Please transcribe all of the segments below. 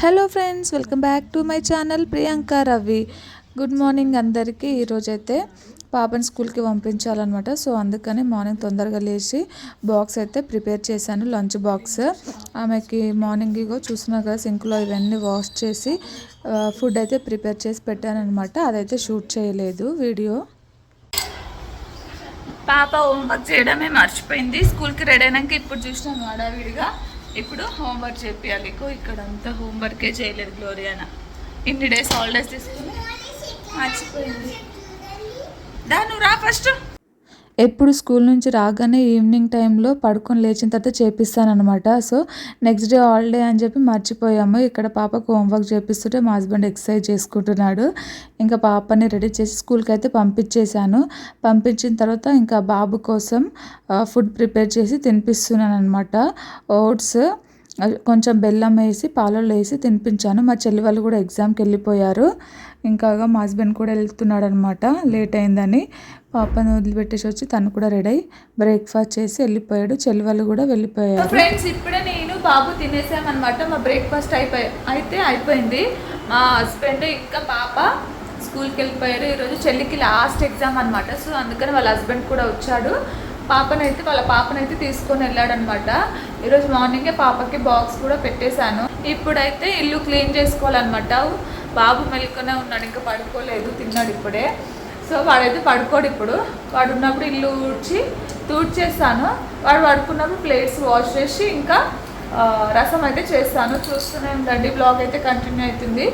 Hello friends welcome back to my channel Priyanka Ravi good morning అందరికీ. ఈరోజైతే పాపని స్కూల్కి పంపించాలన్నమాట. సో అందుకని మార్నింగ్ తొందరగా లేచి బాక్స్ అయితే ప్రిపేర్ చేశాను లంచ్ బాక్స్ ఆమెకి మార్నింగ్ ఇగో చూసినా కదా సింక్లో ఇవన్నీ వాష్ చేసి ఫుడ్ అయితే ప్రిపేర్ చేసి పెట్టాను అనమాట అదైతే షూట్ చేయలేదు వీడియో. పాప హోంవర్క్ చేయడమే మర్చిపోయింది. స్కూల్కి రెడీ అయినాక ఇప్పుడు చూసినాను హడావిడిగా ఇప్పుడు హోంవర్క్ చేపియాలి. ఇక్కడ అంతా హోంవర్కే చేయలేదు గ్లోరియానా. ఇన్ని డేస్ హాలిడేస్ తీసుకుని మర్చిపోయింది. దా నువ్వు రా ఫస్ట్. ఎప్పుడు స్కూల్ నుంచి రాగానే ఈవినింగ్ టైంలో పడుకొని లేచిన తర్వాత చేపిస్తానమాట సో నెక్స్ట్ డే హాలిడే అని చెప్పి మర్చిపోయాము. ఇక్కడ పాపకు హోంవర్క్ చేపిస్తుంటే మా హస్బెండ్ ఎక్సర్సైజ్ చేసుకుంటున్నాడు. ఇంకా పాపని రెడీ చేసి స్కూల్కి అయితే పంపించేశాను. పంపించిన తర్వాత ఇంకా బాబు కోసం ఫుడ్ ప్రిపేర్ చేసి తినిపిస్తున్నాను అనమాట ఓట్స్ కొంచెం బెల్లం వేసి పాలల్లో వేసి తినిపించాను. మా చెల్లి వాళ్ళు కూడా ఎగ్జామ్కి వెళ్ళిపోయారు. ఇంకా మా హస్బెండ్ కూడా వెళ్తున్నాడు అనమాట లేట్ అయిందని పాపను వదిలిపెట్టేసి వచ్చి తను కూడా రెడీ అయ్యి బ్రేక్ఫాస్ట్ చేసి వెళ్ళిపోయాడు. చెల్లి వాళ్ళు కూడా వెళ్ళిపోయారు. ఫ్రెండ్స్ ఇప్పుడే నేను బాబు తినేసామన్నమాట మా బ్రేక్ఫాస్ట్ అయిపోయి అయితే అయిపోయింది. మా హస్బెండ్ ఇంకా పాప స్కూల్కి వెళ్ళిపోయారు. ఈరోజు చెల్లికి లాస్ట్ ఎగ్జామ్ అనమాట. సో అందుకని వాళ్ళ హస్బెండ్ కూడా వచ్చాడు. పాపనైతే వాళ్ళ పాపనైతే తీసుకొని వెళ్ళాడనమాట. ఈరోజు మార్నింగే పాపకి బాక్స్ కూడా పెట్టేశాను. ఇప్పుడైతే ఇల్లు క్లీన్ చేసుకోవాలన్నమాట. బాబు మెలుకునే ఉన్నాడు ఇంకా పడుకోలేదు తిన్నాడు ఇప్పుడే. సో వాడైతే పడుకోడు ఇప్పుడు. వాడు ఉన్నప్పుడు ఇల్లు ఊడ్చి తూడ్చేస్తాను. వాడు పడుకున్నప్పుడు ప్లేట్స్ వాష్ చేసి ఇంకా రసం అయితే చేస్తాను. చూస్తూనే ఉండండి బ్లాగ్ అయితే కంటిన్యూ అవుతుంది.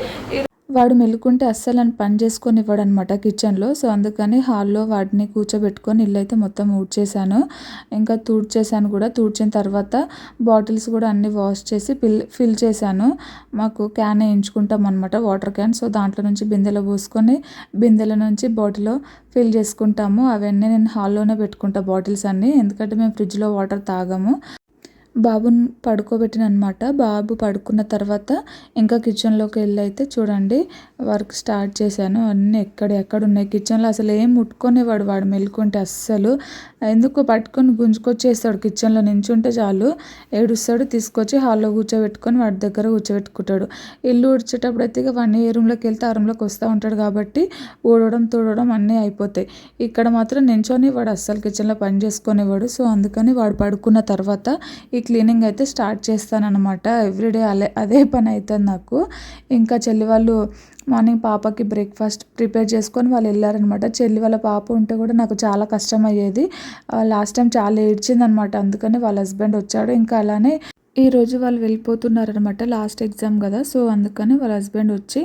వాడు మెలుకుంటే అస్సలు అని పని చేసుకొని ఇవ్వడనమాట కిచెన్లో. సో అందుకని హాల్లో వాడిని కూర్చోబెట్టుకొని ఇల్లు అయితే మొత్తం ఊడ్చేశాను. ఇంకా తూడ్చేసాను కూడా. తూడ్చిన తర్వాత బాటిల్స్ కూడా అన్ని వాష్ చేసి ఫిల్ ఫిల్ చేశాను. మాకు క్యాన్ వేయించుకుంటాం అనమాట వాటర్ క్యాన్. సో దాంట్లో నుంచి బిందెలో పోసుకొని బిందెల నుంచి బాటిల్లో ఫిల్ చేసుకుంటాము. అవన్నీ నేను హాల్లోనే పెట్టుకుంటా బాటిల్స్ అన్నీ. ఎందుకంటే మేము ఫ్రిడ్జ్లో వాటర్ తాగము. బాబుని పడుకోబెట్టిన అనమాట బాబు పడుకున్న తర్వాత ఇంకా కిచెన్లోకి వెళ్ళి అయితే చూడండి వర్క్ స్టార్ట్ చేశాను. అన్నీ ఎక్కడ ఎక్కడ ఉన్నాయి కిచెన్లో అసలు ఏం ముట్టుకునేవాడు వాడు మెలుకుంటే అస్సలు. ఎందుకు పట్టుకొని గుంజుకొచ్చేస్తాడు కిచెన్లో నించుంటే చాలు. ఏడుస్తాడు తీసుకొచ్చి హాల్లో కూర్చోబెట్టుకొని వాడి దగ్గర కూర్చోబెట్టుకుంటాడు. ఇల్లు ఊడ్చేటప్పుడు అయితే ఇక వన్ ఏ రూమ్లోకి వెళ్తే ఆ రూమ్లోకి వస్తూ ఉంటాడు కాబట్టి ఊడడం తూడడం అన్నీ అయిపోతాయి. ఇక్కడ మాత్రం నించొని వాడు అస్సలు కిచెన్లో పని చేసుకునేవాడు సో అందుకని వాడు పడుకున్న తర్వాత ఈ క్లీనింగ్ అయితే స్టార్ట్ చేస్తానన్నమాట. ఎవ్రీడే అలే అదే పని అవుతుంది నాకు. ఇంకా చెల్లి వాళ్ళు మార్నింగ్ పాపకి బ్రేక్ఫాస్ట్ ప్రిపేర్ చేసుకొని వాళ్ళు వెళ్ళారనమాట చెల్లి వాళ్ళ పాప ఉంటే కూడా నాకు చాలా కష్టం అయ్యేది లాస్ట్ టైం చాలా ఏడ్చింది అనమాట అందుకని వాళ్ళ హస్బెండ్ వచ్చాడు. ఇంకా అలానే ఈరోజు వాళ్ళు వెళ్ళిపోతున్నారనమాట లాస్ట్ ఎగ్జామ్ కదా. సో అందుకని వాళ్ళ హస్బెండ్ వచ్చి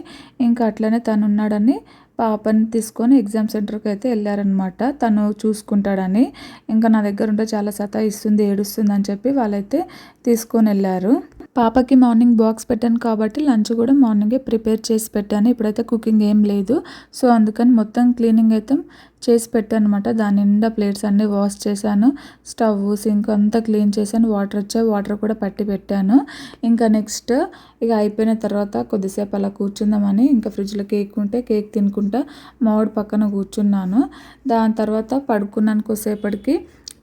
ఇంకా అట్లనే తను ఉన్నాడని పాపని తీసుకొని ఎగ్జామ్ సెంటర్కి అయితే వెళ్ళారనమాట తను చూసుకుంటాడని. ఇంకా నా దగ్గర ఉంటే చాలా సతా ఇస్తుంది ఏడుస్తుంది అని చెప్పి వాళ్ళైతే తీసుకొని వెళ్ళారు. పాపకి మార్నింగ్ బాక్స్ పెట్టాను కాబట్టి లంచ్ కూడా మార్నింగే ప్రిపేర్ చేసి పెట్టాను. ఇప్పుడైతే కుకింగ్ ఏం లేదు. సో అందుకని మొత్తం క్లీనింగ్ అయితే చేసి పెట్టానమాట దాని నిండా ప్లేట్స్ అన్నీ వాష్ చేశాను. స్టవ్ సింక్ అంతా క్లీన్ చేశాను. వాటర్ వచ్చాయి. వాటర్ కూడా పట్టి పెట్టాను. ఇంకా నెక్స్ట్ ఇక అయిపోయిన తర్వాత కొద్దిసేపు అలా కూర్చుందామని ఇంకా ఫ్రిడ్జ్లో కేక్ ఉంటే కేక్ తినుకుంటా మామిడి పక్కన కూర్చున్నాను. దాని తర్వాత పడుకున్నాను కొద్దిసేపటికి.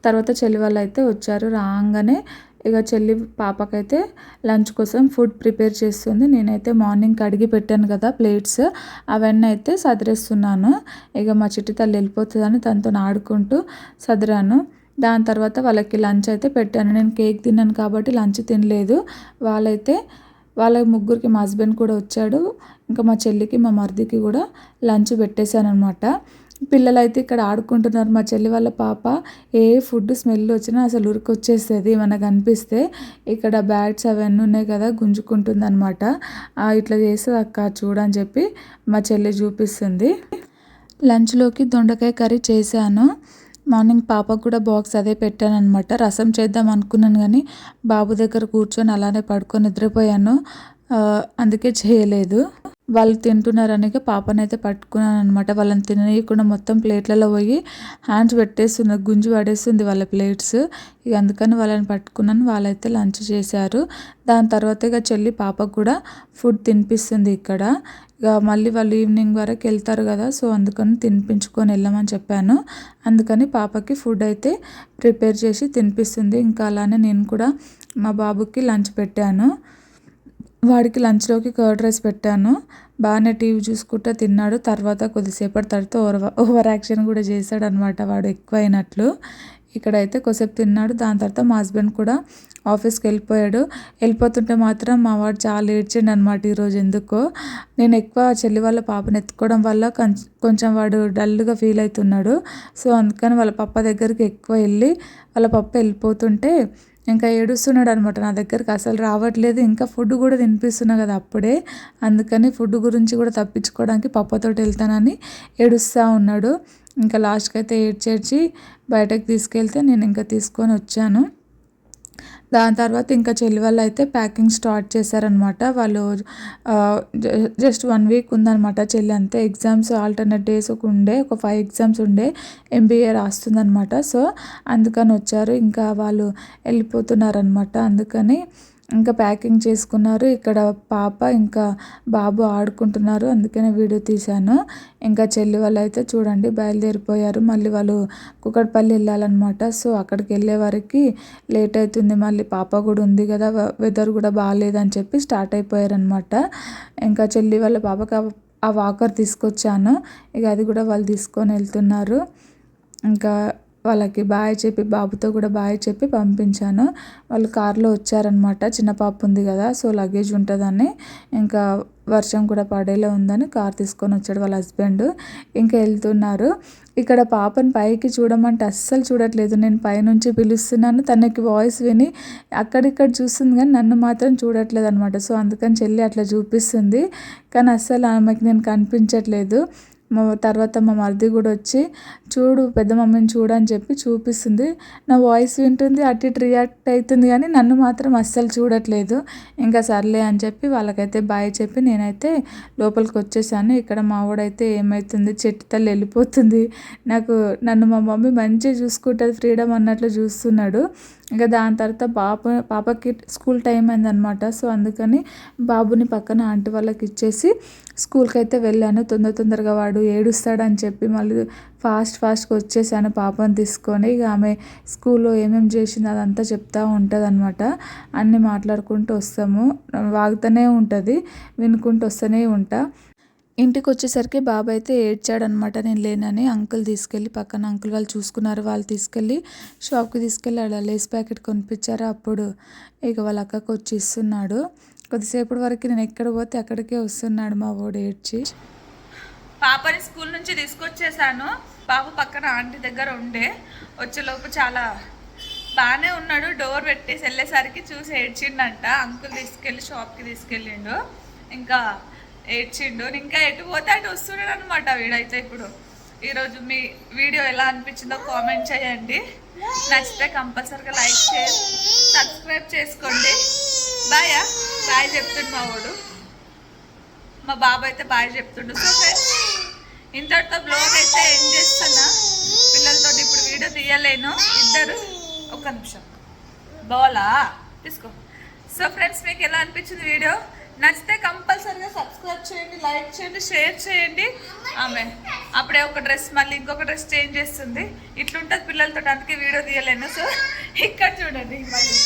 తర్వాత చెల్లి వాళ్ళు అయితే వచ్చారు రాగానే ఇక చెల్లి పాపకైతే లంచ్ కోసం ఫుడ్ ప్రిపేర్ చేస్తుంది. నేనైతే మార్నింగ్ కడిగి పెట్టాను కదా ప్లేట్స్. అవన్నీ అయితే సదిరేస్తున్నాను. ఇక మా చిట్టి తల్లి వెళ్ళిపోతుందని తనతో ఆడుకుంటూ సదిరాను. దాని తర్వాత వాళ్ళకి లంచ్ అయితే పెట్టాను. నేను కేక్ తిన్నాను కాబట్టి లంచ్ తినలేదు. వాళ్ళైతే వాళ్ళ ముగ్గురికి మా హస్బెండ్ కూడా వచ్చాడు. ఇంకా మా చెల్లికి మా మరిదికి కూడా లంచ్ పెట్టేశాను అనమాట పిల్లలైతే ఇక్కడ ఆడుకుంటున్నారు. మా చెల్లి వాళ్ళ పాప ఏ ఫుడ్ స్మెల్ వచ్చినా అసలు ఉరికొచ్చేస్తుంది మనకు అనిపిస్తే. ఇక్కడ బ్యాట్స్ అవన్నీ ఉన్నాయి కదా గుంజుకుంటుంది అనమాట ఇట్లా చేస్తుంది అక్క చూడని చెప్పి మా చెల్లి చూపిస్తుంది. లంచ్లోకి దొండకాయ కర్రీ చేశాను. మార్నింగ్ పాపకు కూడా బాక్స్ అదే పెట్టాను అనమాట రసం చేద్దాం అనుకున్నాను కానీ బాబు దగ్గర కూర్చొని అలానే పడుకొని నిద్రపోయాను. అందుకే చేయలేదు. వాళ్ళు తింటున్నారని పాపనైతే పట్టుకున్నాను అనమాట వాళ్ళని తిననీయకుండా మొత్తం ప్లేట్లలో పోయి హ్యాండ్స్ పెట్టేస్తున్నారు గుంజు పడేస్తుంది వాళ్ళ ప్లేట్స్. ఇక అందుకని వాళ్ళని పట్టుకున్నాను వాళ్ళైతే లంచ్ చేశారు. దాని తర్వాత ఇక చెల్లి పాపకు కూడా ఫుడ్ తినిపిస్తుంది ఇక్కడ. ఇక మళ్ళీ వాళ్ళు ఈవినింగ్ వరకు వెళ్తారు కదా సో అందుకని తినిపించుకొని వెళ్ళమని చెప్పాను. అందుకని పాపకి ఫుడ్ అయితే ప్రిపేర్ చేసి తినిపిస్తుంది. ఇంకా అలానే నేను కూడా మా బాబుకి లంచ్ పెట్టాను. వాడికి లంచ్లోకి కర్డ్ రైస్ పెట్టాను. బాగానే టీవీ చూసుకుంటూ తిన్నాడు. తర్వాత కొద్దిసేపటి తర్వాత ఓవర్ ఓవర్ యాక్షన్ కూడా చేశాడు అనమాట వాడు ఎక్కువ అయినట్లు ఇక్కడైతే కొద్దిసేపు తిన్నాడు. దాని తర్వాత మా హస్బెండ్ కూడా ఆఫీస్కి వెళ్ళిపోయాడు. వెళ్ళిపోతుంటే మాత్రం మా వాడు చాలా ఏడ్చిండు అనమాట ఈరోజు ఎందుకో. నేను ఎక్కువ చెల్లి వాళ్ళ పాపను ఎత్తుకోవడం వల్ల కొంచెం వాడు డల్గా ఫీల్ అవుతున్నాడు. సో అందుకని వాళ్ళ పప్ప దగ్గరికి ఎక్కువ వెళ్ళి వాళ్ళ పప్ప వెళ్ళిపోతుంటే ఇంకా ఏడుస్తున్నాడు అనమాట నా దగ్గరికి. అసలు రావట్లేదు. ఇంకా ఫుడ్ కూడా తినిపిస్తున్నా కదా అప్పుడే. అందుకని ఫుడ్ గురించి కూడా తప్పించుకోవడానికి పప్పతోటి వెళ్తానని ఏడుస్తూ ఉన్నాడు. ఇంకా లాస్ట్కి అయితే ఏడ్చేడ్చి బయటకు తీసుకెళ్తే నేను ఇంకా తీసుకొని వచ్చాను. దాని తర్వాత ఇంకా చెల్లి వాళ్ళు అయితే ప్యాకింగ్ స్టార్ట్ చేశారనమాట వాళ్ళు జస్ట్ వన్ వీక్ ఉందన్నమాట చెల్లి అంతే. ఎగ్జామ్స్ ఆల్టర్నేట్ డేస్ ఒక ఉండే ఒక ఫైవ్ ఎగ్జామ్స్ ఉండే ఎంబీఏ రాస్తుందనమాట సో అందుకని వచ్చారు. ఇంకా వాళ్ళు వెళ్ళిపోతున్నారనమాట అందుకని ఇంకా ప్యాకింగ్ చేసుకున్నారు. ఇక్కడ పాప ఇంకా బాబు ఆడుకుంటున్నారు. అందుకనే వీడియో తీశాను. ఇంకా చెల్లి వాళ్ళు అయితే చూడండి బయలుదేరిపోయారు. మళ్ళీ వాళ్ళు కుక్కడపల్లి వెళ్ళాలన్నమాట. సో అక్కడికి వెళ్ళే వరకు లేట్ అవుతుంది. మళ్ళీ పాప కూడా ఉంది కదా వెదర్ కూడా బాగాలేదని చెప్పి స్టార్ట్ అయిపోయారనమాట ఇంకా చెల్లి వాళ్ళ పాపకి ఆ- ఆ వాకర్ తీసుకొచ్చాను. ఇక అది కూడా వాళ్ళు తీసుకొని వెళ్తున్నారు. ఇంకా వాళ్ళకి బాయ్ చెప్పి బాబుతో కూడా బాయ్ చెప్పి పంపించాను. వాళ్ళు కార్లో వచ్చారనమాట చిన్న పాప ఉంది కదా సో లగేజ్ ఉంటుందని. ఇంకా వర్షం కూడా పడేలా ఉందని కార్ తీసుకొని వచ్చాడు వాళ్ళ హస్బెండ్ ఇంకా వెళ్తున్నారు. ఇక్కడ పాపని పైకి చూడమంటే అస్సలు చూడట్లేదు. నేను పైనుంచి పిలుస్తున్నాను తనకి వాయిస్ విని అక్కడిక్కడ చూస్తుంది కానీ నన్ను మాత్రం చూడట్లేదు అనమాట సో అందుకని చెల్లి అట్లా చూపిస్తుంది. కానీ అస్సలు ఆమెకి నేను కనిపించట్లేదు. మా తర్వాత మా మరిది కూడా వచ్చి చూడు పెద్ద మమ్మీని చూడు అని చెప్పి చూపిస్తుంది. నా వాయిస్ వింటుంది అటు ఇటు రియాక్ట్ అవుతుంది కానీ నన్ను మాత్రం అస్సలు చూడట్లేదు. ఇంకా సర్లే అని చెప్పి వాళ్ళకైతే బాయ్ చెప్పి నేనైతే లోపలికి వచ్చేసాను. ఇక్కడ మా వాడైతే ఏమవుతుంది చెట్టు తల్లి వెళ్ళిపోతుంది. నాకు నన్ను మా మమ్మీ మంచిగా చూసుకుంటుంది ఫ్రీడమ్ అన్నట్లు చూస్తున్నాడు. ఇంకా దాని తర్వాత పాప పాపకి స్కూల్ టైం అయిందనమాట సో అందుకని బాబుని పక్కన ఆంటీ వాళ్ళకి ఇచ్చేసి స్కూల్కి అయితే వెళ్ళాను తొందర తొందరగా వాడు ఏడుస్తాడని చెప్పి మళ్ళీ ఫాస్ట్ ఫాస్ట్గా వచ్చేసాను పాపను తీసుకొని. ఇక ఆమె స్కూల్లో ఏమేమి చేసింది అదంతా చెప్తా ఉంటుంది అనమాట అన్నీ మాట్లాడుకుంటూ వస్తాము. వాగుతూనే ఉంటుంది వినుకుంటూ వస్తూనే ఉంటా. ఇంటికి వచ్చేసరికి బాబు అయితే ఏడ్చాడనమాట నేను లేనని. అంకుల్ తీసుకెళ్ళి పక్కన అంకుల్ వాళ్ళు చూసుకున్నారు వాళ్ళు తీసుకెళ్ళి షాప్కి తీసుకెళ్ళి అలా లేస్ ప్యాకెట్ కొనిపించారు అప్పుడు. ఇక వాళ్ళ అక్కకు వచ్చి ఇస్తున్నాడు. కొద్దిసేపటి వరకు నేను ఎక్కడ పోతే అక్కడికే వస్తున్నాడు మా వాడు ఏడ్చి. పాపని స్కూల్ నుంచి తీసుకొచ్చేసాను. బాబు పక్కన ఆంటీ దగ్గర ఉండే. వచ్చేలోపు చాలా బాగానే ఉన్నాడు. డోర్ పెట్టేసి వెళ్ళేసరికి చూసి ఏడ్చిండంట. అంకుల్ తీసుకెళ్ళి షాప్కి తీసుకెళ్ళిండు. ఇంకా ఏడ్చిండు. ఇంకా ఎటు పోతే అటు వస్తున్నాడు అనమాట వీడైతే ఇప్పుడు. ఈరోజు మీ వీడియో ఎలా అనిపించిందో కామెంట్ చేయండి. నచ్చితే కంపల్సరీగా లైక్ చేసి సబ్స్క్రైబ్ చేసుకోండి. బాయ్ బాయ్ చెప్తుండు మా వాడు మా బాబు అయితే బాయ్ చెప్తుండు. సో ఫ్రెండ్స్ ఇంతటితో బ్లాగ్ అయితే ఏం చేస్తున్నా. పిల్లలతో ఇప్పుడు వీడియో తీయలేను. ఇద్దరు ఒక్క నిమిషం. బోలా? తీసుకో. సో ఫ్రెండ్స్ మీకు ఎలా అనిపించింది వీడియో? నచ్చితే కంపల్సరీగా సబ్స్క్రైబ్ చేయండి లైక్ చేయండి షేర్ చేయండి. ఆమె అప్పుడే ఒక డ్రెస్ మళ్ళీ ఇంకొక డ్రెస్ చేంజ్ చేస్తుంది. ఇట్లుంటుంది పిల్లలతో అందుకే వీడియో తీయలేను. సో ఇక్కడ చూడండి మళ్ళీ.